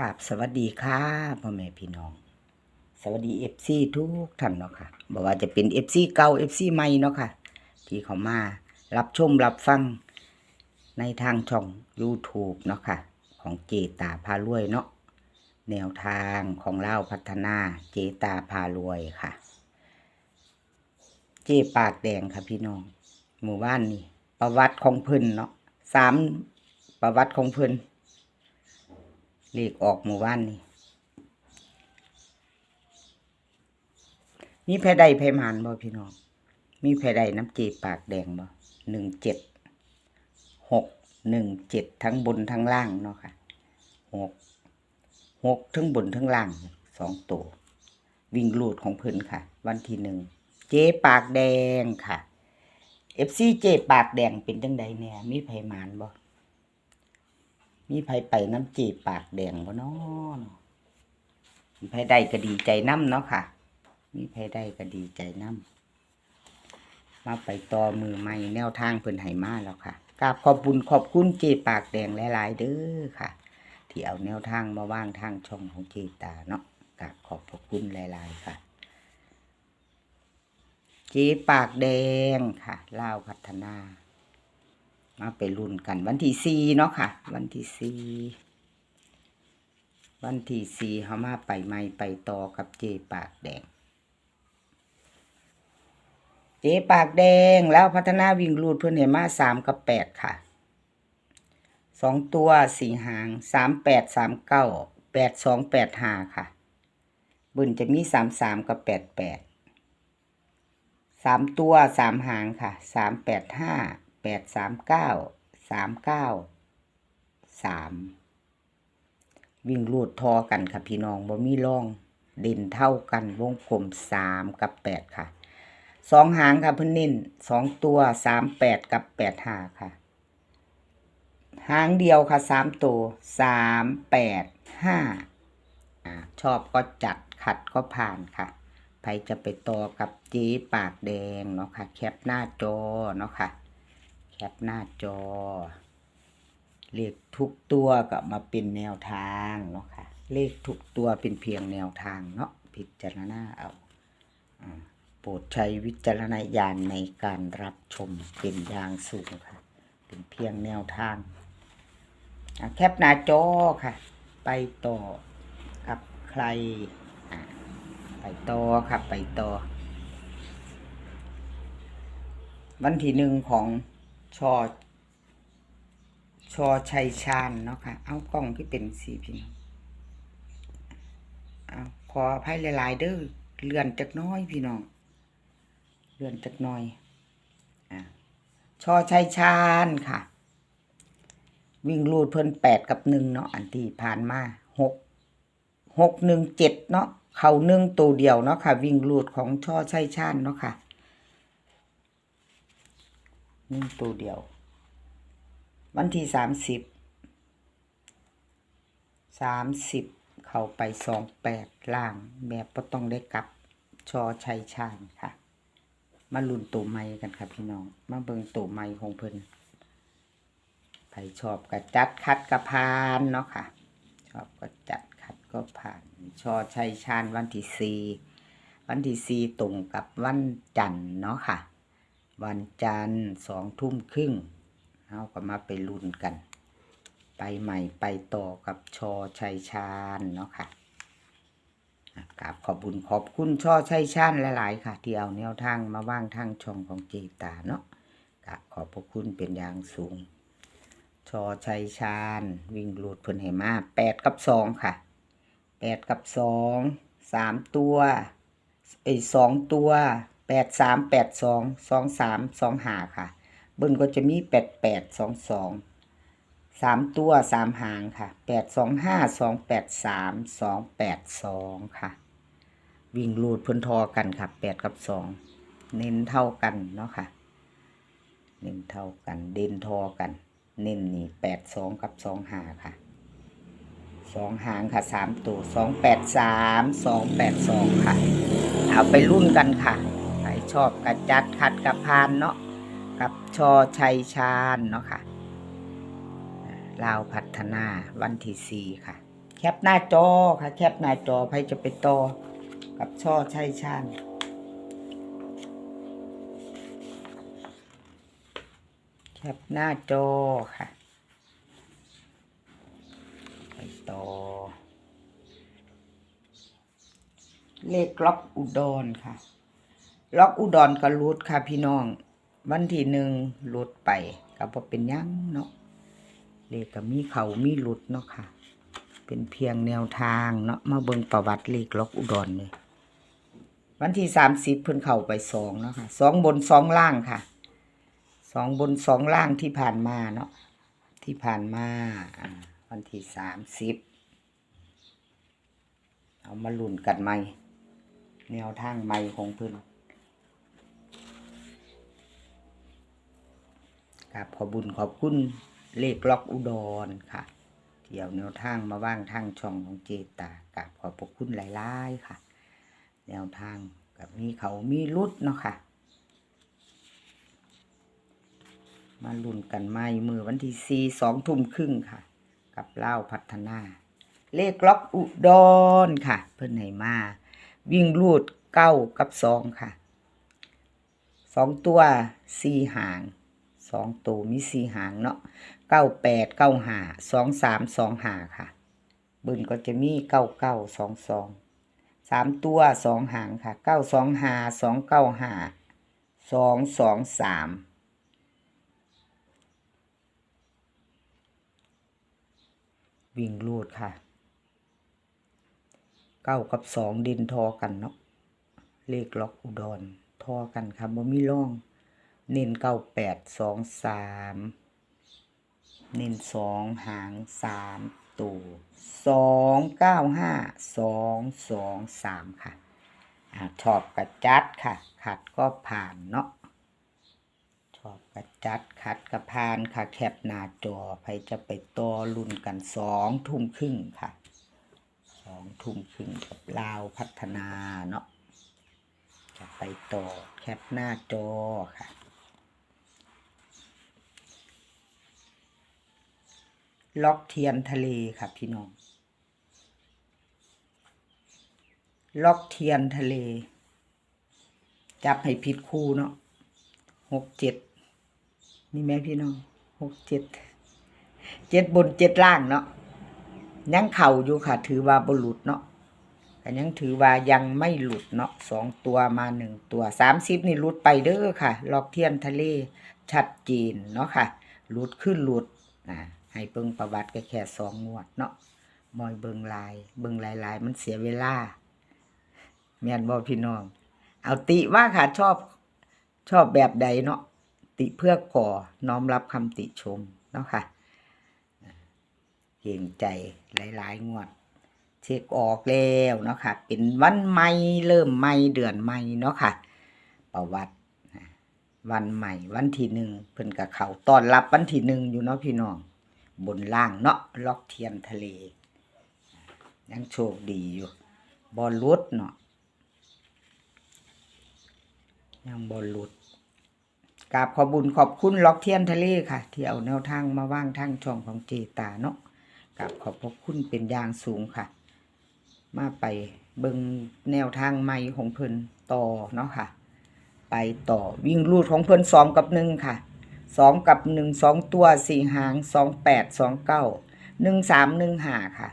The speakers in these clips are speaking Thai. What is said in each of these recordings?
กับสวัสดีค่ะพ่อแม่พี่น้อง สวัสดีเอฟซีทุกท่านเนาะค่ะบอกว่าจะเป็นเอฟซีเก่าเอฟซีใหม่เนาะค่ะ ที่เขามารับชมรับฟังในทางช่อง YouTube เนาะค่ะ ของเจตาพารวยเนาะแนวทางของเล่าพัฒนาเจตาพารวยค่ะ เจปากแดงค่ะพี่น้อง หมู่บ้านนี่ประวัติของเพิ่นเนาะสามประวัติของเพิ่น เลขออกหมู่บ้านนี่มีแพใดแพมานบ่พี่น้อง มีแพใดน้ำจีปากแดงบ่หนึ่งเจ็ดหกหนึ่งเจ็ดทั้งบนทั้งล่างเนาะค่ะหกหกทั้งบนทั้งล่างสองตัว วิ่งลูดของเพิ่นค่ะ วันที่หนึ่งเจปากแดงค่ะเอฟซีเจปากแดงเป็นจังใดเนี่ยมีไผมานบ่ มีไผไปน้ำจีบปากแดงบ่เนาะมีไผได้ก็ดีใจน้ำเนาะค่ะ มีไผได้ก็ดีใจน้ำมาไปต่อมือใหม่แนวทางเพิ่นให้มาแล้วค่ะกราบขอบบุญขอบคุณเจปากแดงหลายๆเด้อค่ะ ที่เอาแนวทางมาว่างทางช่องของเจตาเนาะกราบขอบพระคุณหลายๆค่ะเจปากแดงค่ะล่าวพัฒนา มาไปรุ่นกันวันที่สี่เนาะค่ะ วันที่สี่วันที่สี่เขามาไปไม่ไปต่อกับเจปากแดง เจปากแดงแล้วพัฒนาวิ่งรูดเพื่อนเห็นมาสามกับแปดค่ะสองตัวสี่หางสามแปดสามเก้าแปดสองแปดห้าค่ะบุญจะมีสามสามกับแปดแปดสามตัวสามหางค่ะสามแปดห้า แปดสามเก้าสามเก้าสามวิ่งรูดทอกันค่ะพี่น้องบ่มีร่องเด่นเท่ากันวงกลมสามกับแปดค่ะสองหางค่ะเพิ่นเน้นสองตัวสามแปดกับแปดห้าค่ะ หางเดียวค่ะสามตัวสามแปดห้าชอบก็จัดขัดก็ผ่านค่ะใครจะไปต่อกับจีปากแดงเนาะค่ะ แคปหน้าจอเนาะค่ะ แคปหน้าจอ เลขทุกตัวก็มาเป็นแนวทางเนาะค่ะ เลขทุกตัวเป็นเพียงแนวทางเนาะพิจารณาเอาโปรดใช้วิจารณญาณในการรับชมเป็นอย่างสูงค่ะ เป็นเพียงแนวทางแคปหน้าจอค่ะ ไปต่อกับใคร ไปต่อค่ะไปต่อ วันที่หนึ่งของ ชอชอชัยชาญเนาะค่ะ เอากล้องที่เป็นสีพี่น้องเอาขออภัยหลายๆเด้อเลื่อนจักน้อยพี่น้องเลื่อนจักน้อยอชอชัยชาญค่ะ วิ่งรูดเพิ่นแปดกับหนึ่งเนาะอันที่ผ่านมาหกหกหนึ่งเจ็ดเนาะเข่าหนึ่งตัวเดียวเนาะค่ะ วิ่งรูดของชอชัยชาญเนาะค่ะ หนึ่งตัวเดียว วันที่สามสิบสามสิบเข้าไปสองแปดล่างแบบก็ต้องได้กลับชอชัยชาญค่ะ มาลุนตัวไม้กันค่ะพี่น้อง มาเบิงตัวไม้ของเพิ่นใครชอบก็จัดคัดกระพานเนาะค่ะ ชอบก็จัดคัดก็ผ่าน ชอชัยชาญวันที่สี่วันที่สี่ตรงกับวันจันทร์เนาะค่ะ วันจันทร์สองทุ่มครึ่งเราก็มาไปลุ้นกัน ไปใหม่ไปต่อกับชอชัยชาญเนาะค่ะอะกราบขอบบุญขอบคุณช่อชัยชาญหลาย ๆ ค่ะ ที่เอาแนวทางมาว่างทางช่องของเจตาเนาะกราบขอบพระคุณเป็นอย่างสูง ชอชัยชาญวิ่งลูดเพิ่นให้มาแปดกับสองค่ะแปดกับสองสามตัวไอ้สองตัว แปดสามแปดสองสองสามสองหาค่ะเบิ้ลก็จะมีแปดแปดสองสองสามตัวสามหางค่ะแปดสองห้าสองแปดสามสองแปดสองค่ะ วิ่งลูดพิ่นทอกันค่ะแปดกับสองเน้นเท่ากันเนาะค่ะ เน้นเท่ากัน เด่นทอกัน เน้นนี่แปดสองกับสองหาค่ะสองหางค่ะสามตัวสองแปดสามสองแปดสองค่ะ เอาไปรุ่นกันค่ะ ชอบกระจัดขัดกระพานเนาะกับชอชัยชาญเนาะค่ะลาวพัฒนาวันที่สี่ค่ะ แคปหน้าจอค่ะ แคปหน้าจอใครจะไปต่อกับช่อชัยชาญแคปหน้าจอค่ะไปต่อ เลขล็อกอุดรค่ะ ล็อกอุดรก็รุดค่ะพี่น้อง วันที่หนึ่งรุดไปก็บ่เป็นยังเนาะเลขก็มีเขามีรุดเนาะค่ะ เป็นเพียงแนวทางเนาะมาเบิ่งประวัติเลขล็อกอุดรเลยวันที่สามสิบเพิ่นเข้าไปสองเนาะค่ะสองบนสองล่างค่ะสองบนสองล่างที่ผ่านมาเนาะที่ผ่านมาวันที่สามสิบเอามาลุ้นกันใหม่ แนวทางใหม่ของเพิ่น กับขอบุญขอบคุณเลขล็อกอุดรค่ะเที่ยวแนวทางมาว่างทางช่องของเจตากับขอบพระคุณหลายๆค่ะ แนวทางกับมีเขามีรุดเนาะค่ะ มาลุ้นกันไม่มือวันที่สี่สองทุ่มครึ่งค่ะ กับเล่าพัฒนา เลขล็อกอุดรค่ะ เพื่อนไหนมา วิ่งรูดเก้ากับสองค่ะสองตัวสี่หาง สองตัวมีสี่หางเนาะเก้าแปดเก้าหาสองสามสองหาค่ะ บึนก็จะมีเก้าเก้าสองสองสามตัวสองหางค่ะเก้าสองหาสองเก้าหาสองสองสามวิ่งรูดค่ะ เก้ากับสองดินทอกันเนาะเลขล็อกอุดร ทอกันค่ะบ่มีร่อง เน้นเก้าแปดสองสามเน้นสองหางสามตัวสองเก้าห้าสองสองสามค่ะอ่าชอบกระจัดค่ะ ขัดก็ผ่านเนาะชอบกระจัดขัดกระพานค่ะ แคปหน้าจอใครจะไปต่อรุ่นกันสองทุ่มครึ่งค่ะสองทุ่มครึ่งกับลาวพัฒนาเนาะจะไปต่อแคปหน้าจอค่ะ ล็อกเทียนทะเลค่ะพี่น้อง ล็อกเทียนทะเล จับให้ผิดคู่เนาะหกเจ็ดนี่แม่พี่น้องหกเจ็ดเจ็ดบนเจ็ดล่างเนาะยังเข่าอยู่ค่ะ ถือว่าบหลุดเนาะแต่ยังถือว่ายังไม่หลุดเนาะสองตัวมาหนึ่งตัวสามสิบนี่หลุดไปเด้อค่ะ ล็อกเทียนทะเลชัดเจนเนาะค่ะ หลุดขึ้นหลุดนะ ให้เบิ่งประวัติก็แค่สองงวดเนาะมอยเบิ่งลาย เบิ่งลายลายมันเสียเวลาแม่นบ่พี่น้อง เอาติว่าค่ะชอบชอบแบบใดเนาะติเพื่อก่อน้อมรับคำติชมเนาะค่ะเก่งใจหลายๆงวด เช็คออกแล้วเนาะค่ะ เป็นวันใหม่เริ่มใหม่เดือนใหม่เนาะค่ะ ประวัติวันใหม่วันที่หนึ่งเพิ่นกับเขาตอนรับวันที่หนึ่งอยู่เนาะพี่น้อง บนล่างเนาะล็อกเทียนทะเล ยังโชคดีอยู่บอลลุดเนาะยังบอลลุดกราบขอบุญขอบคุณล็อกเทียนทะเลค่ะ ที่เอาแนวทางมาว่างทางช่องของเจตาเนาะกับขอบพระคุณเป็นอย่างสูงค่ะ มาไปเบิงแนวทางใหม่ของเพิ่นต่อเนาะค่ะ ไปต่อวิ่งรูดของเพิ่นสองกับหนึ่งค่ะ สองกับหนึ่งสองตัวสี่หางสองแปดสองเก้าหนึ่งสามหนึ่งหาค่ะ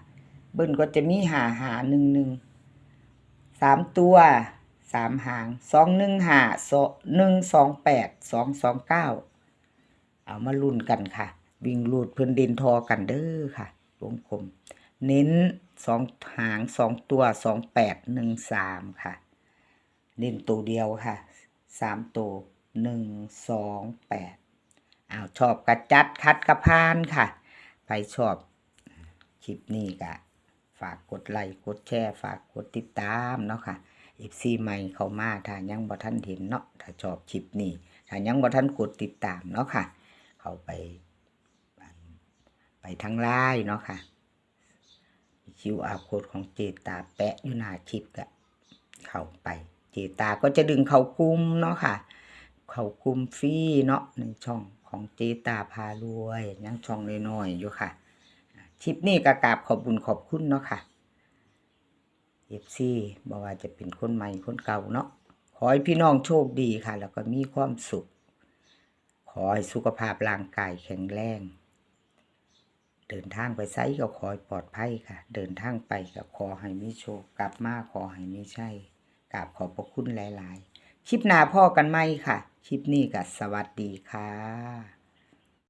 เบิ้ลก็จะมีหาหาหนึ่งหนึ่งสามตัวสามหางสองหนึ่งหาสองหนึ่งสองแปดสองสองเก้าเอามาลุ้นกันค่ะ วิ่งรูดพิ่นดินทอกันเด้อค่ะวงกลมเน้นสองหางสองตัวสองแปดหนึ่งสามค่ะ เน้นตัวเดียวค่ะสามตัวหนึ่งสองแปด อ้าวชอบกระจัดคัดกระพานค่ะไปชอบคลิปนี้ก็ฝากกดไลค์กดแชร์ ฝากกดติดตามเนาะค่ะเอฟซีใหม่เข้ามาถ้ายังบ่ท่านเห็นเนาะถ้าชอบคลิปนี้ถ้ายังบ่ท่านกดติดตามเนาะค่ะ เข้าไป ไปทางไลน์เนาะค่ะคิวอาโค้ดของเจตาแปะอยู่หน้าคลิปก็เข้าไป เจตาก็จะดึงเข้ากุมเนาะค่ะ เข้ากุมฟรีเนาะในช่อง ของเจตาพารวยยังช่องน้อยๆอยู่ค่ะชคลิปนี้ก็กาบขอบบุญขอบคุณเนาะค่ะเอฟซีบอกว่าจะเป็นคนใหม่คนเก่าเนาะขอให้พี่น้องโชคดีค่ะ แล้วก็มีความสุข ขอให้สุขภาพร่างกายแข็งแรงเดินทางไปไซก็ขอให้ปลอดภัยค่ะ เดินทางไปก็ขอให้มีโชค กลับมาขอให้มีใช่กราบขอบพระคุณหลาย ๆ คลิปหน้าพ่อกันไหมค่ะ คลิปนี้ก็สวัสดีค่ะ